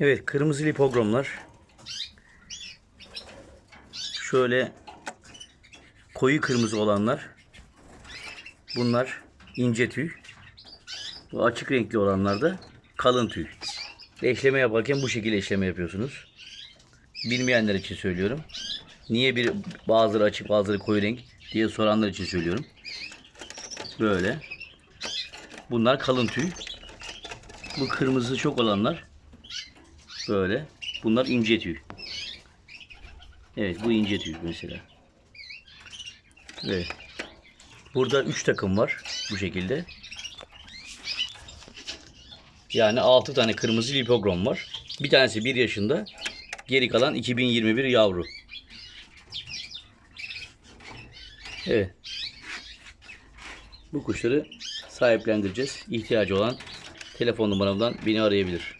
Evet kırmızı lipogromlar. Şöyle koyu kırmızı olanlar. Bunlar ince tüy. Bu açık renkli olanlar da kalın tüy. Eşleme yaparken bu şekilde eşleme yapıyorsunuz. Bilmeyenler için söylüyorum. Niye bir bazıları açık bazıları koyu renk diye soranlar için söylüyorum. Böyle. Bunlar kalın tüy. Bu kırmızı çok olanlar böyle. Bunlar ince tüy. Evet bu ince tüy mesela. Evet. Burada 3 takım var bu şekilde. Yani 6 tane kırmızı lipogrom var. Bir tanesi 1 yaşında. Geri kalan 2021 yavru. Evet. Bu kuşları sahiplendireceğiz. İhtiyacı olan telefon numaramdan beni arayabilir.